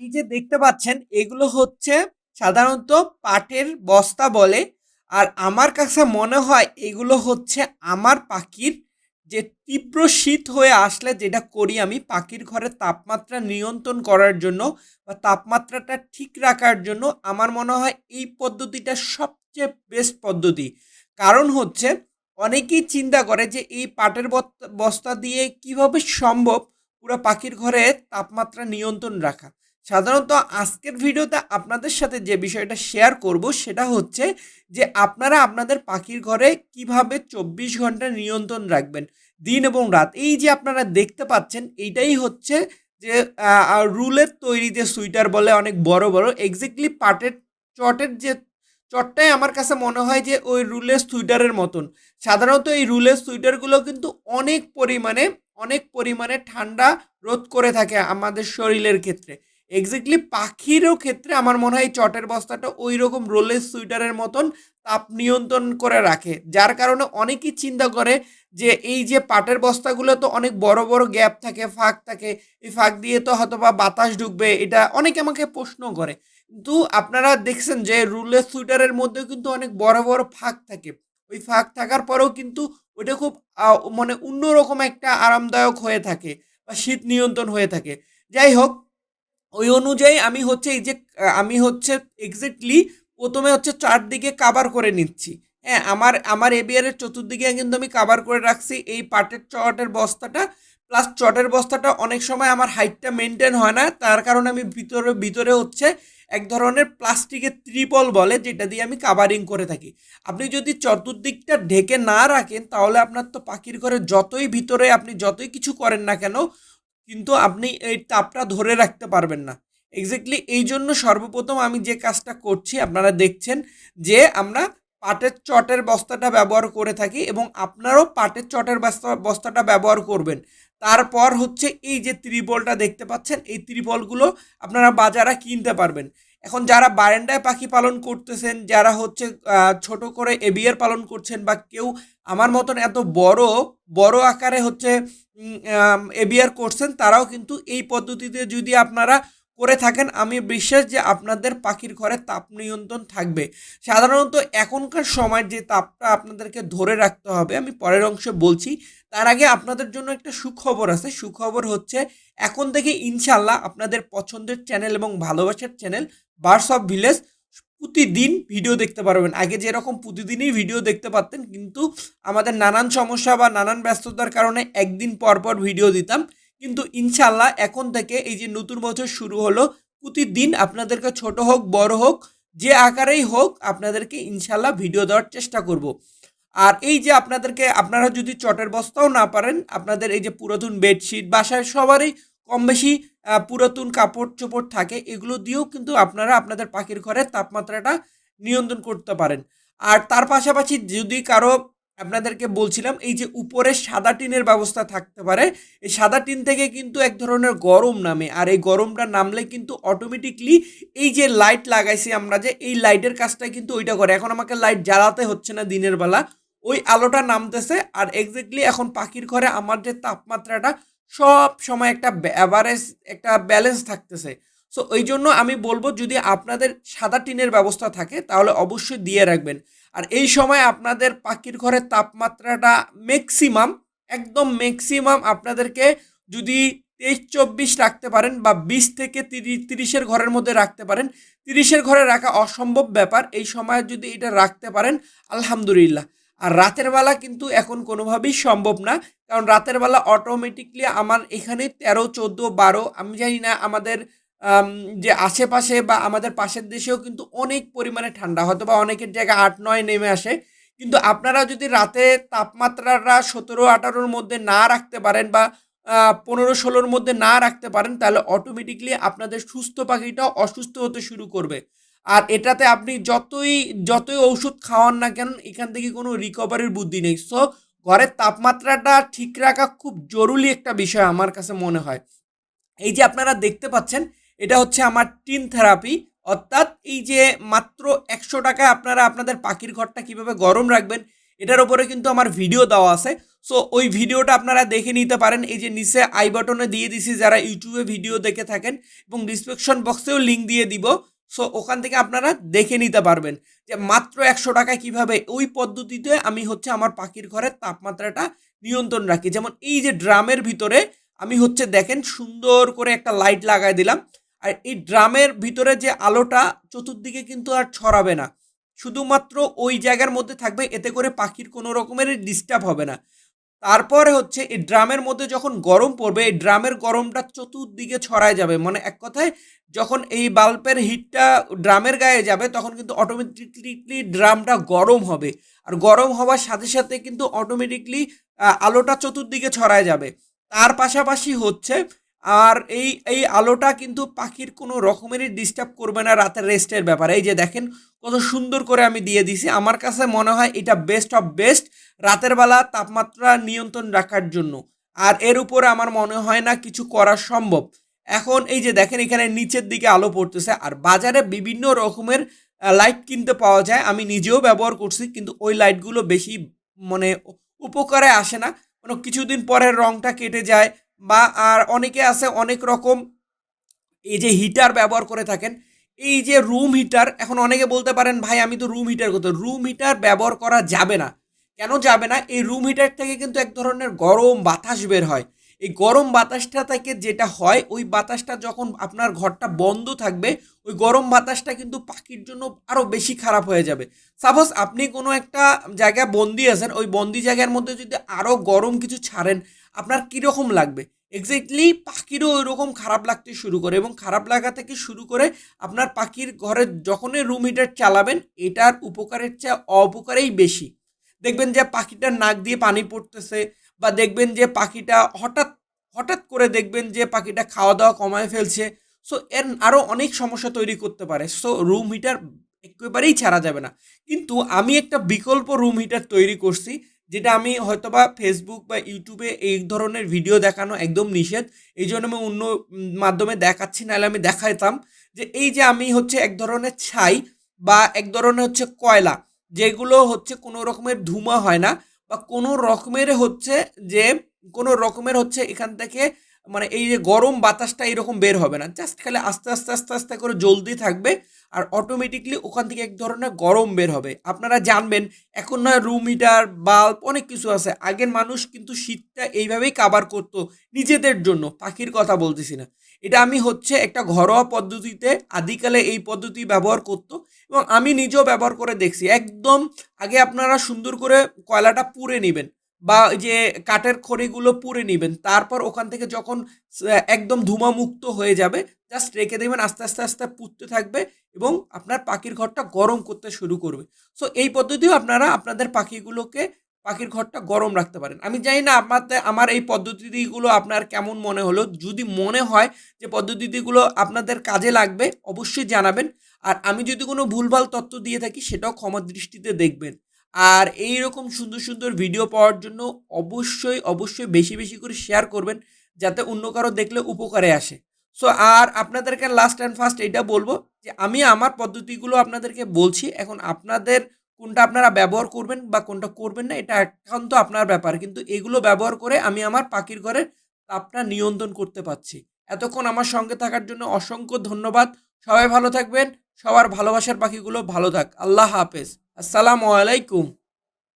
এই যে দেখতে পাচ্ছেন, এগুলো হচ্ছে সাধারণত পাটের বস্তা বলে। আর আমার কাছে মনে হয় এগুলো হচ্ছে আমার পাখির যে তীব্র শীত হয়ে আসলে যেটা করি আমি পাখির ঘরে তাপমাত্রা নিয়ন্ত্রণ করার জন্য বা তাপমাত্রাটা ঠিক রাখার জন্য আমার মনে হয় এই পদ্ধতিটা সবচেয়ে বেস্ট পদ্ধতি। কারণ হচ্ছে অনেকেই চিন্তা করে যে এই পাটের বস্তা দিয়ে কীভাবে সম্ভব পুরো পাখির ঘরে তাপমাত্রা নিয়ন্ত্রণ রাখা। সাধারণত আজকের ভিডিওতে আপনাদের সাথে যে বিষয়টা শেয়ার করব সেটা হচ্ছে যে আপনারা আপনাদের পাখির ঘরে কীভাবে চব্বিশ ঘণ্টা নিয়ন্ত্রণ রাখবেন, দিন এবং রাত। এই যে আপনারা দেখতে পাচ্ছেন, এইটাই হচ্ছে যে রুলের তৈরি যে সুইটার বলে অনেক বড় বড় এক্স্যাক্টলি পাটের চটের যে, চটটাই আমার কাছে মনে হয় যে ওই রুলের সুইটারের মতন। সাধারণত এই রুলের সুইটারগুলো কিন্তু অনেক পরিমাণে অনেক পরিমাণে ঠান্ডা রোধ করে থাকে আমাদের শরীরের ক্ষেত্রে। এক্স্যাক্টলি পাখিরও ক্ষেত্রে আমার মনে হয় চটের বস্তাটা ওই রকম রোলের সুইটারের মতন তাপ নিয়ন্ত্রণ করে রাখে। যার কারণে অনেকেই চিন্তা করে যে এই যে পাটের বস্তাগুলো তো অনেক বড় বড় গ্যাপ থাকে, ফাঁক থাকে, এই ফাঁক দিয়ে তো হয়তো বা বাতাস ঢুকবে, এটা অনেকে আমাকে প্রশ্ন করে। কিন্তু আপনারা দেখছেন যে রুলের সুইটারের মধ্যেও কিন্তু অনেক বড় বড় ফাঁক থাকে। ওই ফাঁক থাকার পরেও কিন্তু ওইটা খুব মানে অন্যরকম একটা আরামদায়ক হয়ে থাকে বা শীত নিয়ন্ত্রণ হয়ে থাকে। যাই হোক ওই অনুযায়ী আমি হচ্ছে এই যে আমি হচ্ছে এক্স্যাক্টলি প্রথমে হচ্ছে চারদিকে কাভার করে নিচ্ছি। হ্যাঁ আমার আমার এবিআরের চতুর্দিকে কিন্তু আমি কাভার করে রাখছি। এই পাটের চটের বস্তাটা প্লাস চটের বস্তাটা অনেক সময় আমার হাইটটা মেনটেন হয় না। তার কারণে আমি ভিতরে ভিতরে হচ্ছে এক ধরনের প্লাস্টিকের ত্রিপল বলে, যেটা দিয়ে আমি কাভারিং করে থাকি। আপনি যদি চতুর্দিকটা ঢেকে না রাখেন, তাহলে আপনার তো পাখির ঘরে যতই ভিতরে আপনি যতই কিছু করেন না কেন কিন্তু আপনি এই তাপটা ধরে রাখতে পারবেন না। এক্স্যাক্টলি এই জন্য সর্বপ্রথম আমি যে কাজটা করছি, আপনারা দেখছেন যে আমরা পাটের চটের বস্তাটা ব্যবহার করে থাকি এবং আপনারাও পাটের চটের বস্তা বস্তাটা ব্যবহার করবেন। তারপর হচ্ছে এই যে ত্রিপলটা দেখতে পাচ্ছেন, এই ত্রিবলগুলো আপনারা বাজারে কিনতে পারবেন। এখন যারা বারান্দায় পাখি পালন করতেছেন, যারা হচ্ছে ছোট করে এবিয়ার পালন করছেন বা কেউ আমার মতন এত বড় বড় আকারে হচ্ছে এবিয়ার করছেন, তারাও কিন্তু এই পদ্ধতিতে যদি আপনারা করে থাকেন, আমি বিশ্বাস যে আপনাদের পাখির ঘরে তাপ নিয়ন্ত্রণ থাকবে। সাধারণত এখনকার সময় যে তাপটা আপনাদেরকে ধরে রাখতে হবে, আমি পরের অংশে বলছি, তার আগে আপনাদের জন্য একটা সুখবর আছে। সুখবর হচ্ছে, এখন থেকে ইনশাল্লাহ আপনাদের পছন্দের চ্যানেল এবং ভালোবাসার চ্যানেল বার্স অফ ভিলেজ প্রতিদিন ভিডিও দেখতে পারবেন। আগে যেরকম প্রতিদিনই ভিডিও দেখতে পারতেন, কিন্তু আমাদের নানান সমস্যা বা নানান ব্যস্ততার কারণে একদিন পর পর ভিডিও দিতাম। কিন্তু ইনশাল্লাহ এখন থেকে এই যে নতুন বছর শুরু হলো, প্রতিদিন আপনাদেরকে ছোট হোক, বড় হোক, যে আকারেই হোক, আপনাদেরকে ইনশাল্লাহ ভিডিও দেওয়ার চেষ্টা করব। আর এই যে আপনাদেরকে, আপনারা যদি চটের বস্তাও না পারেন, আপনাদের এই যে পুরাতন বেডশিট, বাসায় সবারই কম বেশি পুরাতন কাপড় চোপড় থাকে, এগুলো দিয়েও কিন্তু আপনারা আপনাদের পাখির ঘরের তাপমাত্রাটা নিয়ন্ত্রণ করতে পারেন। আর তার পাশাপাশি যদি কারও আপনাদেরকে বলছিলাম, এই যে উপরে সাদা টিনের ব্যবস্থা থাকতে পারে, এই সাদা টিন থেকে কিন্তু এক ধরনের গরম নামে, আর এই গরমটা নামলে কিন্তু অটোমেটিকলি এই যে লাইট লাগাইছি আমরা যে, এই লাইটের কাজটা কিন্তু ওইটা করে। এখন আমাকে লাইট জ্বালাতে হচ্ছে না দিনের বেলা, ওই আলোটা নামতেছে, আর এক্স্যাক্টলি এখন পাখির ঘরে আমার যে তাপমাত্রাটা সব সময় একটা অ্যাভারেজ একটা ব্যালেন্স থাকতেছে। সো ওই জন্য আমি বলব, যদি আপনাদের সাদা টিনের ব্যবস্থা থাকে, তাহলে অবশ্যই দিয়ে রাখবেন। আর এই সময় আপনাদের পাখির ঘরের তাপমাত্রাটা ম্যাক্সিমাম একদম ম্যাক্সিমাম আপনাদেরকে যদি তেইশ চব্বিশ রাখতে পারেন বা বিশ থেকে তিরিশ তিরিশের ঘরের মধ্যে রাখতে পারেন তিরিশের ঘরে রাখা অসম্ভব ব্যাপার। এই সময় যদি এটা রাখতে পারেন আলহামদুলিল্লাহ। আর রাতের বেলা কিন্তু এখন কোনোভাবেই সম্ভব না কারণ রাতের বেলা অটোমেটিকলি আমার এখানে তেরো চোদ্দ বারো আমি জানি না আমাদের আম, যে আশেপাশে বা আমাদের পাশের দেশেও কিন্তু অনেক পরিমাণে ঠান্ডা। হয়তো বা অনেকের জায়গায় আট নয় নেমে আসে। কিন্তু আপনারা যদি রাতে তাপমাত্রাটা সতেরো, আঠারোর মধ্যে না রাখতে পারেন বা পনেরো, ষোলোর মধ্যে না রাখতে পারেন, তাহলে অটোমেটিকলি আপনাদের সুস্থ পাখিটাও অসুস্থ হতে শুরু করবে। আর এটাতে আপনি যতই যতই ওষুধ খাওয়ান না কেন, এখান থেকে কোনো রিকভারির বুদ্ধি নেই। সো ঘরের তাপমাত্রাটা ঠিক রাখা খুব জরুরি একটা বিষয় আমার কাছে মনে হয়। এই যে আপনারা দেখতে পাচ্ছেন এটা হচ্ছে আমার টিন থেরাপি। অর্থাৎ এই যে মাত্র একশো টাকায় আপনারা আপনাদের পাখির ঘরটা কীভাবে গরম রাখবেন, এটার উপরে কিন্তু আমার ভিডিও দেওয়া আছে। সো ওই ভিডিওটা আপনারা দেখে নিতে পারেন। এই যে নিচে আই বাটনে দিয়ে দিছি যারা ইউটিউবে ভিডিও দেখে থাকেন, এবং ডিসক্রিপশন বক্সেও লিঙ্ক দিয়ে দিব। সো ওখান থেকে আপনারা দেখে নিতে পারবেন যে মাত্র একশো টাকায় কীভাবে ওই পদ্ধতিতে আমি হচ্ছে আমার পাখির ঘরের তাপমাত্রাটা নিয়ন্ত্রণ রাখি। যেমন এই যে ড্রামের ভিতরে আমি হচ্ছে দেখেন সুন্দর করে একটা লাইট লাগাই দিলাম। আর এই ড্রামের ভিতরে যে আলোটা চতুর্দিকে কিন্তু আর ছড়াবে না। শুধুমাত্র ওই জায়গার মধ্যে থাকবে, এতে করে পাখির কোনো রকমের ডিস্টার্ব হবে না। তারপরে হচ্ছে এই ড্রামের মধ্যে যখন গরম পড়বে, এই ড্রামের গরমটা চতুর্দিকে ছড়ায় যাবে। মানে এক কথায়, যখন এই বাল্বের হিটটা ড্রামের গায়ে যাবে, তখন কিন্তু অটোমেটিকলি ড্রামটা গরম হবে। আর গরম হওয়ার সাথে সাথে কিন্তু অটোমেটিকলি আলোটা চতুর্দিকে ছড়ায় যাবে। তার পাশাপাশি হচ্ছে আর এই এই আলোটা কিন্তু পাখির কোনো রকমেরই ডিস্টার্ব করবে না রাতের রেস্টের ব্যাপারে। এই যে দেখেন, কত সুন্দর করে আমি দিয়ে দিছি। আমার কাছে মনে হয় এটা বেস্ট অফ বেস্ট রাতের বেলা তাপমাত্রা নিয়ন্ত্রণ রাখার জন্য। আর এর উপরে আমার মনে হয় না কিছু করা সম্ভব। এখন এই যে দেখেন, এখানে নিচের দিকে আলো পড়তেছে। আর বাজারে বিভিন্ন রকমের লাইট কিনতে পাওয়া যায়। আমি নিজেও ব্যবহার করছি, কিন্তু ওই লাইটগুলো বেশি মানে উপকারে আসে না। মানে কিছুদিন পরে রংটা কেটে যায় বা আর অনেকে আছে অনেক রকম এই যে হিটার ব্যবহার করে থাকেন। এই যে রুম হিটার এখন অনেকে বলতে পারেন, ভাই, আমি তো রুম হিটার করতে রুম হিটার ব্যবহার করা যাবে না। কেন যাবে না? এই রুম হিটার থেকে কিন্তু এক ধরনের গরম বাতাস বের হয়। এই গরম বাতাসটা থেকে যেটা হয়, ওই বাতাসটা যখন আপনার ঘরটা বন্ধ থাকবে, ওই গরম বাতাসটা কিন্তু পাখির জন্য আরও বেশি খারাপ হয়ে যাবে। সাপোজ আপনি কোনো একটা জায়গায় বন্দি আছেন, ওই বন্দি জায়গার মধ্যে যদি আরও গরম কিছু ছাড়েন, আপনার কীরকম লাগবে? এক্স্যাক্টলি পাখিরও ওই রকম খারাপ লাগতে শুরু করে এবং খারাপ লাগা থেকে শুরু করে আপনার পাখির ঘরে যখনই রুম হিটার চালাবেন, এটার উপকারের চেয়ে অপকারেই বেশি। দেখবেন যে পাখিটার নাক দিয়ে পানি পড়তেছে বা দেখবেন যে পাখিটা হঠাৎ হঠাৎ করে দেখবেন যে পাখিটা খাওয়া দাওয়া কমায় ফেলছে সো এর আরও অনেক সমস্যা তৈরি করতে পারে। সো রুম হিটার একেবারেই ছাড়া যাবে না। কিন্তু আমি একটা বিকল্প রুম হিটার তৈরি করছি, যেটা আমি হয়তোবা ফেসবুক বা ইউটিউবে এই ধরনের ভিডিও দেখানো একদম নিষেধ। এই জন্য আমি অন্য মাধ্যমে দেখাচ্ছি, নাহলে আমি দেখাইতাম যে এই যে আমি হচ্ছে এক ধরনের ছাই বা এক ধরনের হচ্ছে কয়লা, যেগুলো হচ্ছে কোনো রকমের ধুমা হয় না বা কোনো রকমের হচ্ছে যে, কোনো রকমের হচ্ছে এখান থেকে মানে এই যে গরম বাতাসটা এরকম বের হবে না। জাস্ট খালি আস্তে আস্তে আস্তে আস্তে করে জলদি থাকবে আর অটোমেটিকলি ওখান থেকে এক ধরনের গরম বের হবে। আপনারা জানবেন এখন নয় রুম হিটার বাল্ব অনেক কিছু আছে। আগের মানুষ কিন্তু শীতটা এইভাবেই কাবার করতো নিজেদের জন্য, পাখির কথা বলতেছি না। এটা আমি হচ্ছে একটা ঘরোয়া পদ্ধতিতে আদিকালে এই পদ্ধতি ব্যবহার করতো। এবং আমি নিজেও ব্যবহার করে দেখছি। একদম আগে আপনারা সুন্দর করে কয়লাটা পুড়ে নেবেন বা যে কাঠের খড়িগুলো পুড়ে নেবেন, তারপর ওখান থেকে যখন একদম ধুমামুক্ত হয়ে যাবে জাস্ট রেখে দেবেন, আস্তে আস্তে আস্তে পুড়তে থাকবে এবং আপনার পাখির ঘরটা গরম করতে শুরু করবে। সো এই পদ্ধতিও আপনারা আপনাদের পাখিগুলোকে, পাখির ঘরটা গরম রাখতে পারেন। আমি জানি না আপনাদের, আমার এই পদ্ধতিগুলো আপনার কেমন মনে হলো? যদি মনে হয় যে পদ্ধতিগুলো আপনাদের কাজে লাগবে, অবশ্যই জানাবেন। আর আমি যদি কোনো ভুলভাল তথ্য দিয়ে থাকি, সেটাও ক্ষমা দৃষ্টিতে দেখবেন। আর এই রকম সুন্দর সুন্দর ভিডিও পাওয়ার জন্য অবশ্যই অবশ্যই বেশি বেশি করে শেয়ার করবেন, যাতে অন্য কারও দেখলে উপকারে আসে। সো আর আপনাদেরকে লাস্ট অ্যান্ড ফার্স্ট এটা বলব যে, আমি আমার পদ্ধতিগুলো আপনাদেরকে বলছি। এখন আপনাদের কোনটা আপনারা ব্যবহার করবেন বা কোনটা করবেন না, এটা একান্ত আপনার ব্যাপার। কিন্তু এগুলো ব্যবহার করে আমি আমার পাখির ঘরের তাপটা নিয়ন্ত্রণ করতে পারছি। এতক্ষণ আমার সঙ্গে থাকার জন্য অসংখ্য ধন্যবাদ। সবাই ভালো থাকবেন। সবার ভালোবাসার পাখিগুলো ভালো থাক। আল্লাহ হাফেজ। আসসালামু আলাইকুম।